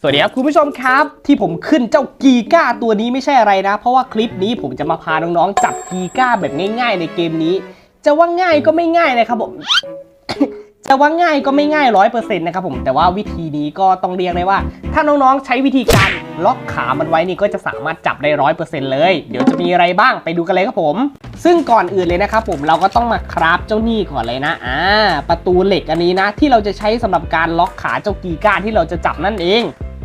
สวัสดีครับคุณผู้ชมครับ ที่ผมขึ้นเจ้ากีก้าตัวนี้ไม่ใช่อะไรนะ เพราะว่าคลิปนี้ผมจะมาพาน้องๆจับกีก้าแบบง่าย ๆ ในเกมนี้ จะว่าง่ายก็ไม่ง่ายนะครับผมจะว่าง่ายก็ไม่ง่ายร้อยเปอร์เซ็นต์นะครับผมแต่ว่าวิธีนี้ก็ต้องเรียกได้ว่า ถ้าน้องๆใช้วิธีการล็อกขามันไว้นี่ก็จะสามารถจับได้ร้อยเปอร์เซ็นต์เลย เดี๋ยวจะมีอะไรบ้างไปดูกันเลยครับผม ซึ่งก่อนอื่นเลยนะครับผมเราก็ต้องมาคราฟเจ้านี่ก่อนเลยนะอ่าประตูเหล็กอันนี้นะ ที่เราจะใช้สำหรับการล็อกขาเจ้ากีก้าที่เราจะจับนั่นเอง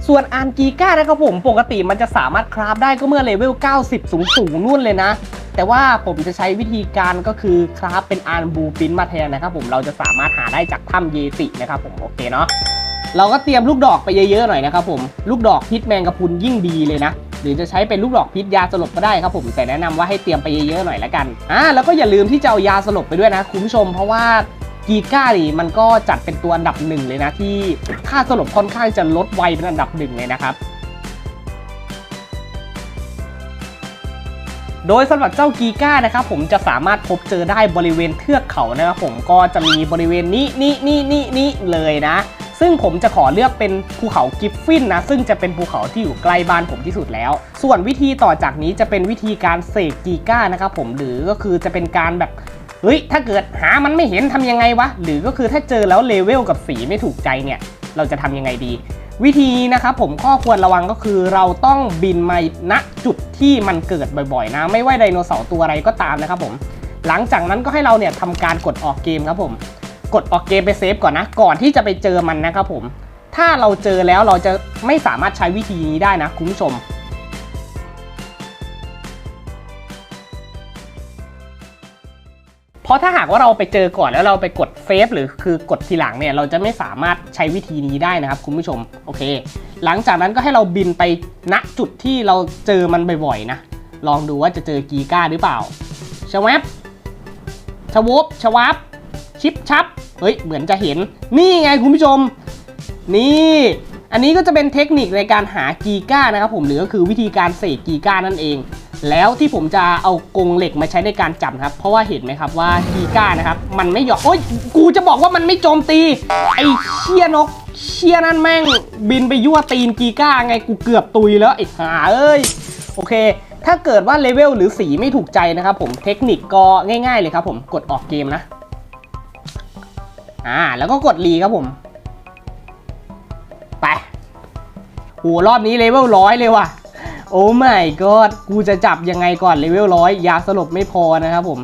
ส่วนอานกีก้านะครับผมปกติมันจะสามารถคราฟได้ก็เมื่อเลเวล 90 สูงสูงๆนู่นเลยนะ แต่ว่าผมจะใช้วิธีการก็คือคราฟเป็นอานบูปินมาแทนนะครับผมเราจะสามารถหาได้จากถ้ำเยตินะครับผมโอเคเนาะเราก็เตรียมลูกดอกไปเยอะๆหน่อยนะครับผมลูกดอกพิษแมงกะพรุนยิ่งดีเลยนะหรือจะใช้เป็นลูกดอกพิษยาสลบก็ได้ครับผมแต่แนะนำว่าให้เตรียมไปเยอะๆหน่อยละกันอ่าแล้วก็อย่าลืมที่จะเอายาสลบไปด้วยนะคุณผู้ชมเพราะว่า กีก้านี่มันก็จัดเป็นตัวอันดับหนึ่งเลยนะที่ค่าสลบค่อนข้างจะลดไวเป็นอันดับหนึ่งเลยนะครับ โดยสำหรับเจ้ากีก้านะครับผมจะสามารถพบเจอได้บริเวณเทือกเขานะครับผมก็จะมีบริเวณนี้นี่นี่นี่นี่เลยนะ ซึ่งผมจะขอเลือกเป็นภูเขากิฟฟินนะซึ่งจะเป็นภูเขาที่อยู่ใกล้บ้านผมที่สุดแล้ว ส่วนวิธีต่อจากนี้จะเป็นวิธีการเสกกีก้านะครับผมหรือก็คือจะเป็นการแบบ เฮ้ยถ้าเกิดหามันไม่เห็นทำยังไงวะ หรือก็คือถ้าเจอแล้วเลเวลกับสีไม่ถูกใจเนี่ย เราจะทำยังไงดี วิธีนี้นะครับผมข้อควรระวังก็คือเราต้องบินมาณจุดที่มันเกิดบ่อยๆ นะ ไม่ว่าไดโนเสาร์ตัวอะไรก็ตามนะครับผม หลังจากนั้นก็ให้เราเนี่ยทำการกดออกเกมครับผม กดออกเกมไปเซฟก่อนนะ ก่อนที่จะไปเจอมันนะครับผม ถ้าเราเจอแล้วเราจะไม่สามารถใช้วิธีนี้ได้นะคุณผู้ชม ราะถ้าหากว่าเราไปเจอก่อนแล้วเราไปกดเฟซหรือคือกดทีหลังเนี่ยเราจะไม่สามารถใช้วิธีนี้ได้นะครับคุณผู้ชมโอเค หลังจากนั้นก็ให้เราบินไปณจุดที่เราเจอมันบ่อยๆนะ ลองดูว่าจะเจอกีก้าหรือเปล่าชวับชวบชวับชิปชับเฮ้ยเหมือนจะเห็นนี่ไงคุณผู้ชม นี่อันนี้ก็จะเป็นเทคนิคในการหากีก้านะครับผมหรือก็คือวิธีการเสกกีก้านั่นเอง แล้วที่ผมจะเอากรงเหล็กมาใช้ในการจับครับ เพราะว่าเห็นไหมครับว่ากีก้านะครับ มันไม่หยอกโอ๊ยกูจะบอกว่ามันไม่โจมตี ไอ้เชี่ยนกเชี่ยนั่นแม่ง บินไปยั่วตีนกีก้าไงกูเกือบตุยแล้วไอ้ห่าเอ้ยโอเค ถ้าเกิดว่าเลเวลหรือสีไม่ถูกใจนะครับผมเทคนิคก็ง่าย ๆ เลยครับผมกดออกเกมนะอ่าแล้วก็กดรีครับผม ไปโหรอบนี้เลเวลร้อยเลยว่ะ โอ้ไม่ก็กูจะจับยังไงก่อนเลเวลร้อยยาสลบไม่พอนะครับผม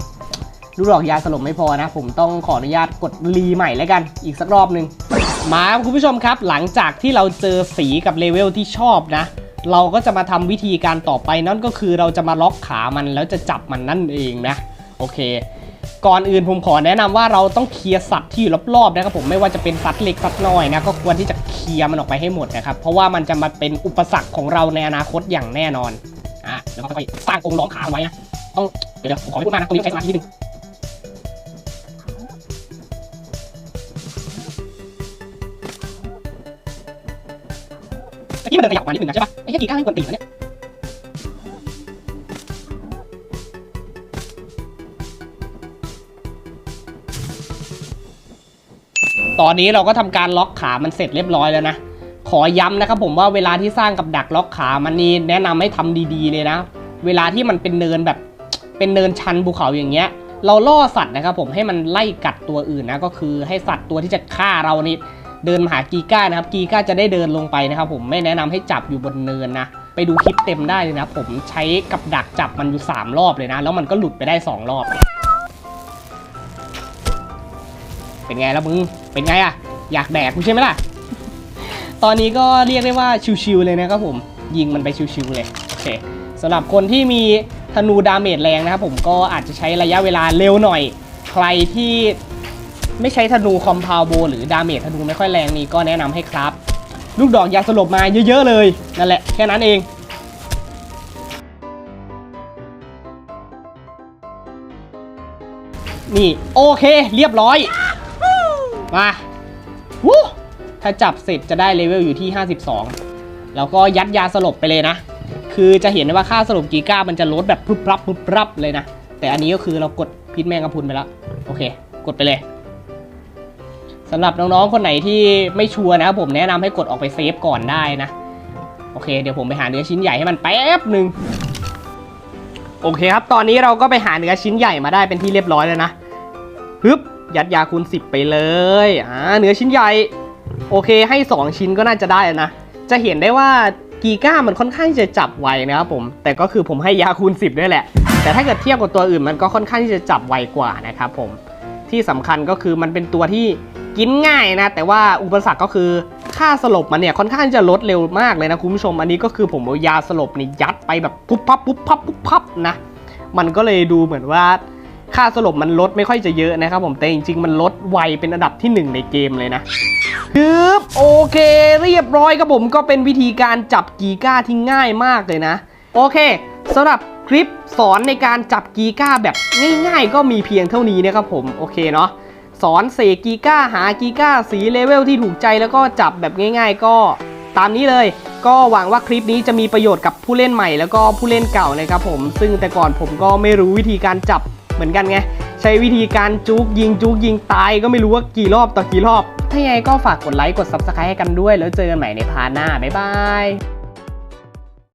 ลูกดอกยาสลบไม่พอนะ ผมต้องขออนุญาตกดรีใหม่แล้วกัน อีกสักรอบหนึ่งมาคุณผู้ชมครับ หลังจากที่เราเจอสีกับเลเวลที่ชอบนะ เราก็จะมาทำวิธีการต่อไปนั่นก็คือเราจะมาล็อกขามันแล้วจะจับมันนั่นเองนะ โอเค ก่อนอื่นผมขอแนะนำว่าเราต้องเคลียร์สัตว์ที่อยู่รอบๆนะครับผมไม่ว่าจะเป็นสัตว์เล็กสัตว์น้อยนะก็ควรที่จะเคลียร์มันออกไปให้หมดนะครับเพราะว่ามันจะมาเป็นอุปสรรคของเราในอนาคตอย่างแน่นอนอะเดี๋ยวเราค่อยๆสร้างกรงล้อมขาไว้นะต้องเดี๋ยวผมขอไม่พูดมากนะตรงนี้ใช้สมาธินิดนึงเมื่อกี้มันเดินขยับมานิดนึงนะใช่ปะไอ้แค่กี่ก้าวให้กวนตีนวเนี่ย ตอนนี้เราก็ทำการล็อกขามันเสร็จเรียบร้อยแล้วนะ ขอย้ำนะครับผมว่าเวลาที่สร้างกับดักล็อกขามันนี่แนะนำให้ทำดีๆเลยนะ เวลาที่มันเป็นเนินแบบเป็นเนินชันภูเขาอย่างเงี้ย เราล่อสัตว์นะครับผมให้มันไล่กัดตัวอื่นนะก็คือให้สัตว์ตัวที่จะฆ่าเรานี่เดินมาหากีก้านะครับ กีก้าจะได้เดินลงไปนะครับ ผมไม่แนะนำให้จับอยู่บนเนินนะไปดูคลิปเต็มได้เลยนะผมใช้กับดักจับมันอยู่สามรอบเลยนะ แล้วมันก็หลุดไปได้สองรอบ เป็นไงล่ะมึง เป็นไงอะอยากแดกกูใช่ไหมล่ะ ตอนนี้ก็เรียกได้ว่าชิวๆเลยนะครับผมยิงมันไปชิวๆเลยโอเคสำหรับคนที่มีธนูดาเมจแรงนะครับผมก็อาจจะใช้ระยะเวลาเร็วหน่อย ใครที่ไม่ใช้ธนูคอมพาวโบ หรือดาเมจธนูไม่ค่อยแรงนี่ก็แนะนำให้ครับ ลูกดอกยาสลบมาเยอะๆเลยนั่นแหละแค่นั้นเองนี่โอเคเรียบร้อย มาวู้ถ้าจับเสร็จจะได้เลเวลอยู่ที่ 52 แล้วก็ยัดยาสลบไปเลยนะ คือจะเห็นได้ว่าค่าสลบกีก้ามันจะลดแบบพรึบพรับพรึบพรับเลยนะ แต่อันนี้ก็คือเรากดพิษแมงกะพรุนไปแล้ว โอเค กดไปเลยสำหรับน้องๆ คนไหนที่ไม่ชัวร์นะครับผมแนะนำให้กดออกไปเซฟก่อนได้นะ โอเค เดี๋ยวผมไปหาเนื้อชิ้นใหญ่ให้มันแป๊บหนึ่งโอเคครับ ตอนนี้เราก็ไปหาเนื้อชิ้นใหญ่มาได้เป็นที่เรียบร้อยแล้วนะฮึบ ยัดยาคูณ10 ไปเลยอ่าเนื้อชิ้นใหญ่ โอเคให้ 2 ชิ้นก็น่าจะได้นะ จะเห็นได้ว่ากีก้ามันค่อนข้างจะจับไวนะครับผม แต่ก็คือผมให้ยาคูณ 10 ด้วยแหละ แต่ถ้าเกิดเทียบกับตัวอื่นมันก็ค่อนข้างที่จะจับไวกว่านะครับผม ที่สำคัญก็คือมันเป็นตัวที่กินง่ายนะ แต่ว่าอุปสรรคก็คือค่าสลบมันเนี่ยค่อนข้างจะลดเร็วมากเลยนะคุณผู้ชม อันนี้ก็คือผมเอายาสลบนี่ยัดไปแบบปุ๊บพับปุ๊บพับปุ๊บพับนะ มันก็เลยดูเหมือนว่า ค่าสลบมันลดไม่ค่อยจะเยอะนะครับผมแต่จริงๆ มันลดไวเป็นอันดับที่หนึ่งในเกมเลยนะฮึบโอเค เรียบร้อยครับผมก็เป็นวิธีการจับกีก้าที่ง่ายมากเลยนะ โอเคสำหรับคลิปสอนในการจับกีก้าแบบง่ายๆ ก็มีเพียงเท่านี้นะครับผมโอเคเนาะสอนเสกกีก้าหากีก้าสีเลเวลที่ถูกใจแล้วก็จับแบบง่ายๆ ก็ตามนี้เลย ก็หวังว่าคลิปนี้จะมีประโยชน์กับผู้เล่นใหม่แล้วก็ผู้เล่นเก่านะครับผม ซึ่งแต่ก่อนผมก็ไม่รู้วิธีการจับ เหมือนกันไง ใช้วิธีการจุกยิงจุกยิงตายก็ไม่รู้ว่ากี่รอบต่อกี่รอบ ถ้ายังไงก็ฝากกดไลค์กด subscribe ให้กันด้วย แล้วเจอกันใหม่ในพาร์ทหน้า บ๊ายบาย